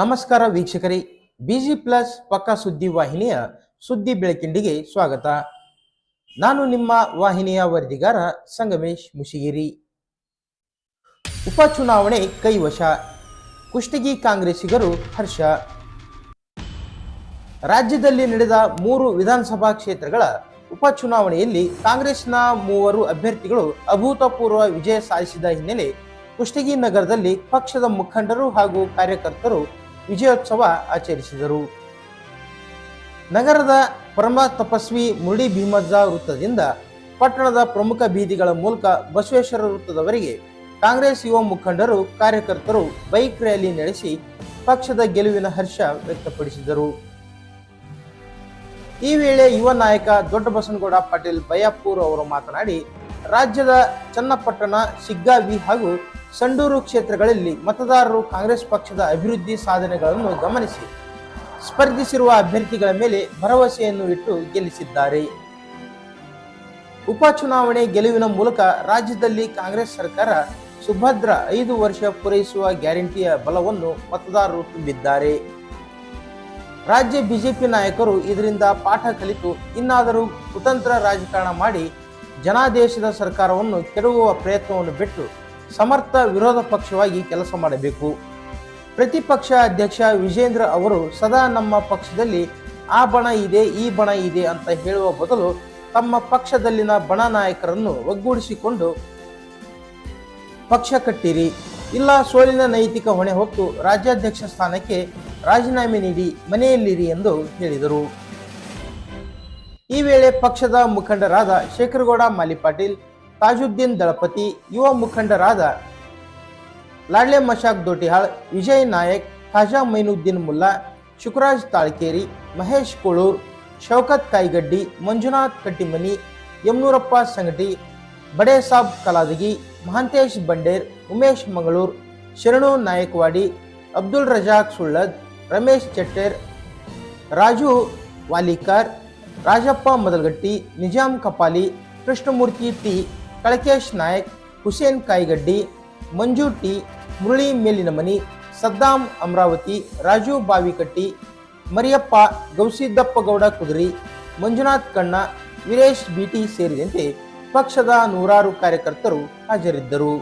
ನಮಸ್ಕಾರ ವೀಕ್ಷಕರೇ, busy plus ಪಕ್ಕಾ ಸುದ್ದಿ ವಾಹಿನಿಯ ಸುದ್ದಿ ಬೆಳಕಿಂಡಿಗೆ ಸ್ವಾಗತ. ನಾನು ನಿಮ್ಮ ವಾಹಿನಿಯ ವರದಿಗಾರ ಸಂಗಮೇಶ್ ಮುಶಿಗಿರಿ ಉಪಚುನಾವಣೆ ಕೈವಶ, ಕುಷ್ಟಗಿ ಕಾಂಗ್ರೆಸ್ಸಿಗರು ಹರ್ಷ. ರಾಜ್ಯದಲ್ಲಿ ನಡೆದ ಮೂರು ವಿಧಾನಸಭಾ ಕ್ಷೇತ್ರಗಳ ಉಪಚುನಾವಣೆಯಲ್ಲಿ ಕಾಂಗ್ರೆಸ್ನ ಮೂವರು ಅಭ್ಯರ್ಥಿಗಳು ಅಭೂತಪೂರ್ವ ವಿಜಯ ಸಾಧಿಸಿದ ಹಿನ್ನೆಲೆ ಕುಷ್ಟಗಿ ನಗರದಲ್ಲಿ ಪಕ್ಷದ ಮುಖಂಡರು ಹಾಗೂ ಕಾರ್ಯಕರ್ತರು ವಿಜಯೋತ್ಸವ ಆಚರಿಸಿದರು. ನಗರದ ಪರಮ ತಪಸ್ವಿ ಮುರಳಿ ಭೀಮಜ್ಜ ವೃತ್ತದಿಂದ ಪಟ್ಟಣದ ಪ್ರಮುಖ ಬೀದಿಗಳ ಮೂಲಕ ಬಸವೇಶ್ವರ ವೃತ್ತದವರೆಗೆ ಕಾಂಗ್ರೆಸ್ ಯುವ ಮುಖಂಡರು, ಕಾರ್ಯಕರ್ತರು ಬೈಕ್ ರ್ಯಾಲಿ ನಡೆಸಿ ಪಕ್ಷದ ಗೆಲುವಿನ ಹರ್ಷ ವ್ಯಕ್ತಪಡಿಸಿದರು. ಈ ವೇಳೆ ಯುವ ನಾಯಕ ದೊಡ್ಡ ಬಸನಗೌಡ ಪಾಟೀಲ್ ಬಯಾಪೂರ್ ಅವರು ಮಾತನಾಡಿ, ರಾಜ್ಯದ ಚನ್ನಪಟ್ಟಣ ಸಿಗ್ಗಾವಿ ಹಾಗೂ ಸಂಡೂರು ಕ್ಷೇತ್ರಗಳಲ್ಲಿ ಮತದಾರರು ಕಾಂಗ್ರೆಸ್ ಪಕ್ಷದ ಅಭಿವೃದ್ಧಿ ಸಾಧನೆಗಳನ್ನು ಗಮನಿಸಿ, ಸ್ಪರ್ಧಿಸಿರುವ ಅಭ್ಯರ್ಥಿಗಳ ಮೇಲೆ ಭರವಸೆಯನ್ನು ಇಟ್ಟು ಗೆಲ್ಲಿಸಿದ್ದಾರೆ. ಉಪಚುನಾವಣೆ ಗೆಲುವಿನ ಮೂಲಕ ರಾಜ್ಯದಲ್ಲಿ ಕಾಂಗ್ರೆಸ್ ಸರ್ಕಾರ ಸುಭದ್ರ ಐದು ವರ್ಷ ಪೂರೈಸುವ ಗ್ಯಾರಂಟಿಯ ಬಲವನ್ನು ಮತದಾರರು ತುಂಬಿದ್ದಾರೆ. ರಾಜ್ಯ ಬಿಜೆಪಿ ನಾಯಕರು ಇದರಿಂದ ಪಾಠ ಕಲಿತು ಇನ್ನಾದರೂ ಕುತಂತ್ರ ರಾಜಕಾರಣ ಮಾಡಿ ಜನಾದೇಶದ ಸರ್ಕಾರವನ್ನು ಕೆಡವುವ ಪ್ರಯತ್ನವನ್ನು ಬಿಟ್ಟು ಸಮರ್ಥ ವಿರೋಧ ಪಕ್ಷವಾಗಿ ಕೆಲಸ ಮಾಡಬೇಕು. ಪ್ರತಿಪಕ್ಷ ಅಧ್ಯಕ್ಷ ವಿಜೇಂದ್ರ ಅವರು ಸದಾ ನಮ್ಮ ಪಕ್ಷದಲ್ಲಿ ಆ ಬಣ ಇದೆ, ಈ ಬಣ ಇದೆ ಅಂತ ಹೇಳುವ ಬದಲು ತಮ್ಮ ಪಕ್ಷದಲ್ಲಿನ ಬಣ ನಾಯಕರನ್ನು ಒಗ್ಗೂಡಿಸಿಕೊಂಡು ಪಕ್ಷ ಕಟ್ಟಿರಿ. ಇಲ್ಲ ಸೋಲಿನ ನೈತಿಕ ಹೊಣೆ ಹೊತ್ತು ರಾಜ್ಯಾಧ್ಯಕ್ಷ ಸ್ಥಾನಕ್ಕೆ ರಾಜೀನಾಮೆ ನೀಡಿ ಮನೆಯಲ್ಲಿರಿ ಎಂದು ಹೇಳಿದರು. ಈ ವೇಳೆ ಪಕ್ಷದ ಮುಖಂಡರಾದ ಶೇಖರಗೌಡ ಮಾಲಿಪಾಟೀಲ್ ತಾಜುದ್ದೀನ್ ದಳಪತಿ, ಯುವ ಮುಖಂಡರಾದ ಲಾಡ್ಲೆ ಮಶಾಕ್ ದೋಟಿಹಾಳ್ ವಿಜಯ್ ನಾಯಕ್, ಖಾಜಾ ಮೈನುದ್ದೀನ್ ಮುಲ್ಲಾ, ಶುಕ್ರಾಜ್ ತಾಳ್ಕೇರಿ, ಮಹೇಶ್ ಕೋಳೂರ್, ಶೌಕತ್ ಕಾಯಿಗಡ್ಡಿ, ಮಂಜುನಾಥ್ ಕಟ್ಟಿಮನಿ, ಯಮನೂರಪ್ಪ ಸಂಗಟಿ, ಬಡೇಸಾಬ್ ಕಲಾದಗಿ, ಮಹಾಂತೇಶ್ ಬಂಡೇರ್, ಉಮೇಶ್ ಮಂಗಳೂರ್, ಶರಣು ನಾಯಕ್ವಾಡಿ, ಅಬ್ದುಲ್ ರಜಾಕ್ ಸುಳ್ಳದ್, ರಮೇಶ್ ಚಟ್ಟೇರ್, ರಾಜು ವಾಲಿಕರ್, ರಾಜಪ್ಪ ಮದಲ್ಗಟ್ಟಿ ನಿಜಾಮ್ ಕಪಾಲಿ, ಕೃಷ್ಣಮೂರ್ತಿ ಟಿ. ಕಳಕೇಶ್ ನಾಯಕ್, ಹುಸೇನ್ ಕಾಯಿಗಡ್ಡಿ, ಮಂಜು ಟಿ, ಮುರಳಿ ಮೇಲಿನ ಮನಿ ಸದ್ದಾಂ ಅಮರಾವತಿ, ರಾಜು ಬಾವಿಕಟ್ಟಿ, ಮರಿಯಪ್ಪ ಗೌಸಿದ್ದಪ್ಪಗೌಡ ಕುದುರಿ, ಮಂಜುನಾಥ್ ಕಣ್ಣ, ವೀರೇಶ್ ಬಿಟಿ ಸೇರಿದಂತೆ ಪಕ್ಷದ ನೂರಾರು ಕಾರ್ಯಕರ್ತರು ಹಾಜರಿದ್ದರು.